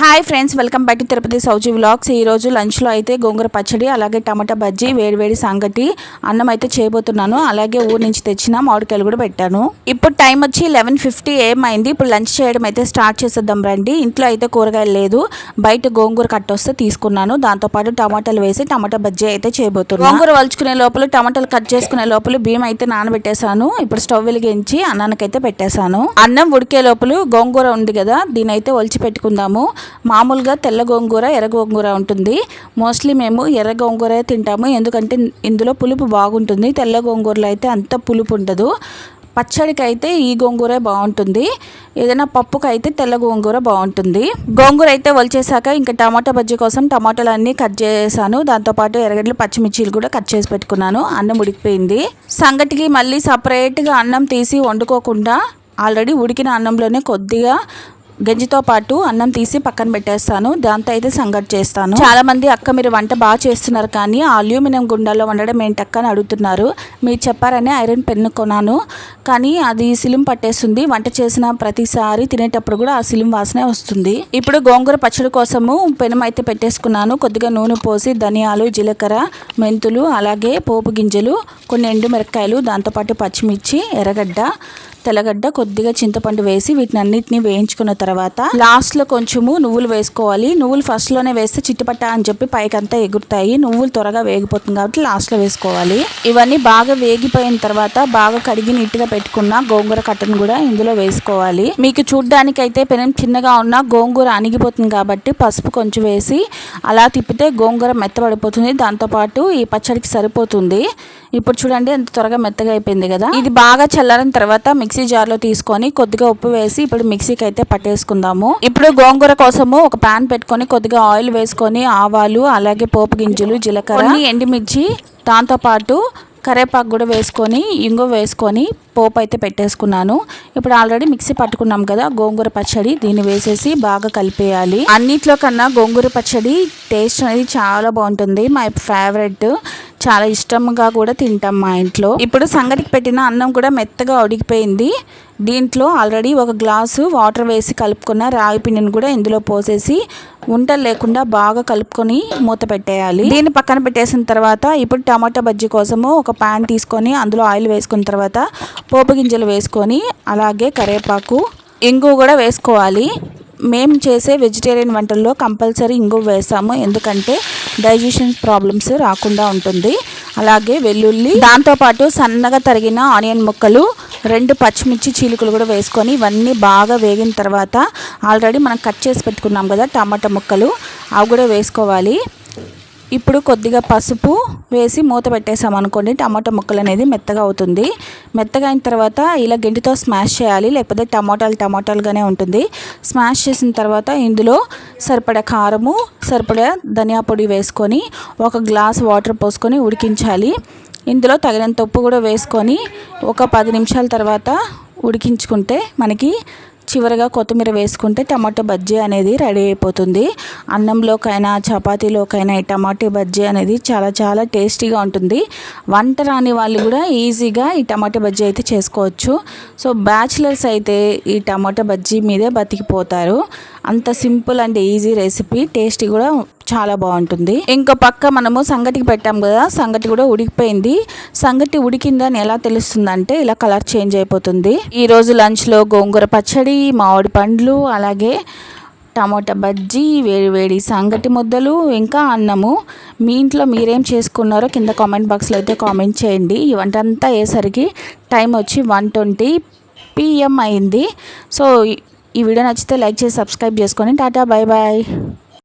Hi friends welcome back to Tirupati Sowji vlogs ఈరోజు లంచ్లో అయితే గోంగూర పచ్చడి అలాగే టమాటా బజ్జీ వేడివేడి సంగటి అన్నం అయితే చేయబోతున్నాను. అలాగే ఊరు నుంచి తెచ్చిన మామిడికాయలు కూడా పెట్టాను. ఇప్పుడు టైం వచ్చి లెవెన్ ఫిఫ్టీ ఏమైంది ఇప్పుడు లంచ్ చేయడం అయితే స్టార్ట్ చేసేద్దాం రండి. ఇంట్లో అయితే కూరగాయలు లేదు. బయట గోంగూర కట్ట వస్తే తీసుకున్నాను. దాంతోపాటు టమాటాలు వేసి టమాటా బజ్జీ అయితే చేయబోతున్నాను గోంగూర వలుచుకునే లోపల టమాటాలు కట్ చేసుకునే లోపల బియ్యం అయితే నానబెట్టేశాను. ఇప్పుడు స్టవ్ వెలిగించి అన్నానికైతే పెట్టేశాను. అన్నం ఉడికే లోపల గోంగూర ఉంది కదా దీని అయితే ఒలిచి పెట్టుకుందాము. మామూలుగా తెల్ల గోంగూర ఎర్ర గోంగూర ఉంటుంది. మోస్ట్లీ మేము ఎర్ర గోంగూర తింటాము. ఎందుకంటే ఇందులో పులుపు బాగుంటుంది. తెల్ల గోంగూరలో అయితే అంత పులుపు ఉండదు. పచ్చడికి అయితే ఈ గోంగూర బాగుంటుంది. ఏదైనా పప్పుకి అయితే తెల్ల గోంగూర బాగుంటుంది. గోంగూర అయితే వలిచేసాక ఇంకా టమాటా బజ్జీ కోసం టమాటాలు అన్నీ కట్ చేశాను. దాంతోపాటు ఎర్రగడ్డలు పచ్చిమిర్చీలు కూడా కట్ చేసి పెట్టుకున్నాను. అన్నం ఉడికిపోయింది. సంగటికి మళ్ళీ సపరేట్గా అన్నం తీసి వండుకోకుండా ఆల్రెడీ ఉడికిన అన్నంలోనే కొద్దిగా గంజితో పాటు అన్నం తీసి పక్కన పెట్టేస్తాను. దాంతో అయితే సంగటి చేస్తాను. చాలా మంది అక్క మీరు వంట బాగా చేస్తున్నారు కానీ అల్యూమినియం గుండాల్లో వండడం ఏంటక్క అని అడుగుతున్నారు. మీరు చెప్పారని ఐరన్ పెన్ను కొన్నాను. కానీ అది సిలిం పట్టేస్తుంది. వంట చేసిన ప్రతిసారి తినేటప్పుడు కూడా ఆ సిలిం వాసనే వస్తుంది. ఇప్పుడు గోంగూర పచ్చడి కోసము పెనం అయితే పెట్టేసుకున్నాను. కొద్దిగా నూనె పోసి ధనియాలు జీలకర్ర మెంతులు అలాగే పోపు గింజలు కొన్ని ఎండు మిరపకాయలు దాంతోపాటు పచ్చిమిర్చి ఎర్రగడ్డ తెల్లగడ్డ కొద్దిగా చింతపండు వేసి వీటిని అన్నిటిని వేయించుకున్న తర్వాత లాస్ట్లో కొంచెము నువ్వులు వేసుకోవాలి. నువ్వులు ఫస్ట్లోనే వేస్తే చిట్టుపట్ట అని చెప్పి పైకంతా ఎగురుతాయి. నువ్వులు త్వరగా వేగిపోతుంది కాబట్టి లాస్ట్లో వేసుకోవాలి. ఇవన్నీ బాగా వేగిపోయిన తర్వాత బాగా కడిగి నీట్గా పెట్టుకున్న గోంగూర కట్టను కూడా ఇందులో వేసుకోవాలి. మీకు చూడ్డానికి అయితే పెనం చిన్నగా ఉన్న గోంగూర అణిగిపోతుంది కాబట్టి పసుపు కొంచెం వేసి అలా తిప్పితే గోంగూర మెత్తబడిపోతుంది. దాంతోపాటు ఈ పచ్చడికి సరిపోతుంది. ఇప్పుడు చూడండి ఎంత త్వరగా మెత్తగా అయిపోయింది కదా. ఇది బాగా చల్లారిన తర్వాత మిక్సీ జార్లో తీసుకొని కొద్దిగా ఉప్పు వేసి ఇప్పుడు మిక్సీకి అయితే పట్టేసుకుందాము. ఇప్పుడు గోంగూర కోసము ఒక పాన్ పెట్టుకొని కొద్దిగా ఆయిల్ వేసుకొని ఆవాలు అలాగే పోపు గింజలు జీలకర్ర ఎండిమిర్చి దాంతో పాటు కరేపాకు కూడా వేసుకొని ఇంగు వేసుకొని పోపు అయితే పెట్టేసుకున్నాను. ఇప్పుడు ఆల్రెడీ మిక్సీ పట్టుకున్నాం కదా గోంగూర పచ్చడి దీన్ని వేసేసి బాగా కలిపేయాలి. అన్నిట్లో కన్నా గోంగూర పచ్చడి టేస్ట్ అనేది చాలా బాగుంటుంది. My favourite. చాలా ఇష్టంగా కూడా తింటాం మా ఇంట్లో. ఇప్పుడు సంగటికి పెట్టిన అన్నం కూడా మెత్తగా ఉడికిపోయింది. దీంట్లో ఆల్రెడీ ఒక గ్లాసు వాటర్ వేసి కలుపుకున్న రాగి పిండిని కూడా ఇందులో పోసేసి ఉంటలు లేకుండా బాగా కలుపుకొని మూత పెట్టేయాలి. దీన్ని పక్కన పెట్టేసిన తర్వాత ఇప్పుడు టమాటా బజ్జీ కోసము ఒక ప్యాన్ తీసుకొని అందులో ఆయిల్ వేసుకున్న తర్వాత పోపు గింజలు వేసుకొని అలాగే కరివేపాకు ఇంగు కూడా వేసుకోవాలి. మేము చేసే వెజిటేరియన్ వంటల్లో కంపల్సరీ ఇంగు వేస్తాము ఎందుకంటే డైజెషన్ ప్రాబ్లమ్స్ రాకుండా ఉంటుంది. అలాగే వెల్లుల్లి దాంతోపాటు సన్నగా తరిగిన ఆనియన్ ముక్కలు రెండు పచ్చిమిర్చి చీలికలు కూడా వేసుకొని ఇవన్నీ బాగా వేగిన తర్వాత ఆల్రెడీ మనం కట్ చేసి పెట్టుకున్నాం కదా టమాటా ముక్కలు అవి కూడా వేసుకోవాలి. ఇప్పుడు కొద్దిగా పసుపు వేసి మూత పెట్టేసాం అనుకోండి టమాటా ముక్కలు అనేది మెత్తగా అవుతుంది. మెత్తగా అయిన తర్వాత ఇలా గెంటితో స్మాష్ చేయాలి లేకపోతే టమాటాలు టమాటాలుగానే ఉంటుంది. స్మాష్ చేసిన తర్వాత ఇందులో సరిపడా కారము సరిపడా ధనియా పొడి వేసుకొని ఒక గ్లాస్ వాటర్ పోసుకొని ఉడికించాలి. ఇందులో తగినంత ఉప్పు కూడా వేసుకొని ఒక పది నిమిషాల తర్వాత ఉడికించుకుంటే మనకి చివరిగా కొత్తిమీర వేసుకుంటే టమాటో బజ్జీ అనేది రెడీ అయిపోతుంది. అన్నంలోకైనా చపాతీలోకైనా ఈ టమాటో బజ్జీ అనేది చాలా చాలా టేస్టీగా ఉంటుంది. వంట రాని వాళ్ళు కూడా ఈజీగా ఈ టమాటో బజ్జీ అయితే చేసుకోవచ్చు. సో బ్యాచిలర్స్ అయితే ఈ టమాటో బజ్జీ మీదే బతికిపోతారు. అంత simple and easy recipe tasty కూడా చాలా బాగుంటుంది. ఇంకో పక్క మనము సంగటికి పెట్టాం కదా సంగటి కూడా ఉడికిపోయింది. సంగటి ఉడికిందని ఎలా తెలుస్తుందంటే ఇలా కలర్ చేంజ్ అయిపోతుంది. ఈరోజు లంచ్లో గోంగూర పచ్చడి మామిడి పండ్లు అలాగే టమాటా బజ్జీ వేడి వేడి సంగటి ముద్దలు ఇంకా అన్నము. మీ ఇంట్లో మీరేం చేసుకున్నారో కింద కామెంట్ బాక్స్లో అయితే కామెంట్ చేయండి. ఈ వంట అంతా అయ్యేసరికి టైం వచ్చి వన్ ట్వంటీ పిఎం అయింది. సో ఈ వీడియో నచ్చితే లైక్ చేసి సబ్స్క్రైబ్ చేసుకొని టాటా బాయ్ బాయ్